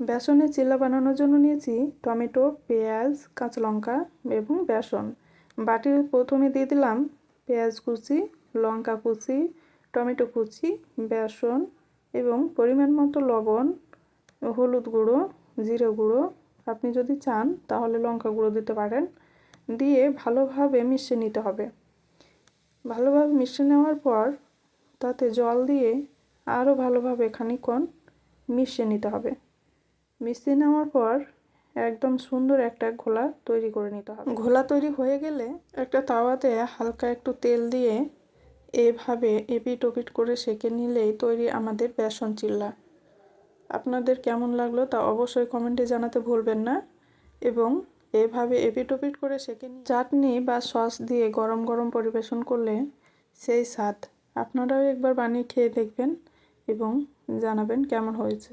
বেসনের চিল্লা বানানোর জন্য নিয়েছি টমেটো, পেঁয়াজ, কাঁচা লঙ্কা এবং বেসন। বাটির প্রথমে দিয়ে দিলাম পেঁয়াজ কুচি, লঙ্কা কুচি, টমেটো কুচি, বেসন এবং পরিমাণ মতো লবণ, হলুদ গুঁড়ো, জিরে গুঁড়ো। আপনি যদি চান তাহলে লঙ্কা গুঁড়ো দিতে পারেন। দিয়ে ভালোভাবে মিশিয়ে নিতে হবে। ভালোভাবে মিশিয়ে নেওয়ার পর তাতে জল দিয়ে আরও ভালোভাবে খানিকক্ষণ মিশিয়ে নিতে হবে। মিশিয়ে নেওয়ার পর একদম সুন্দর একটা ঘোলা তৈরি করে নিতে হবে। ঘোলা তৈরি হয়ে গেলে একটা তাওয়াতে হালকা একটু তেল দিয়ে এভাবে এপিট ওপিট করে সেঁকে নিলেই তৈরি আমাদের বেসন চিল্লা। আপনাদের কেমন লাগল তা অবশ্যই কমেন্টে জানাতে ভুলবেন না এবং এভাবে এপিট ওপিট করে সেঁকে চাটনি বা সস দিয়ে গরম গরম পরিবেশন করলে সেই স্বাদ। আপনারাও একবার বানিয়ে খেয়ে দেখবেন এবং জানাবেন কেমন হয়েছে।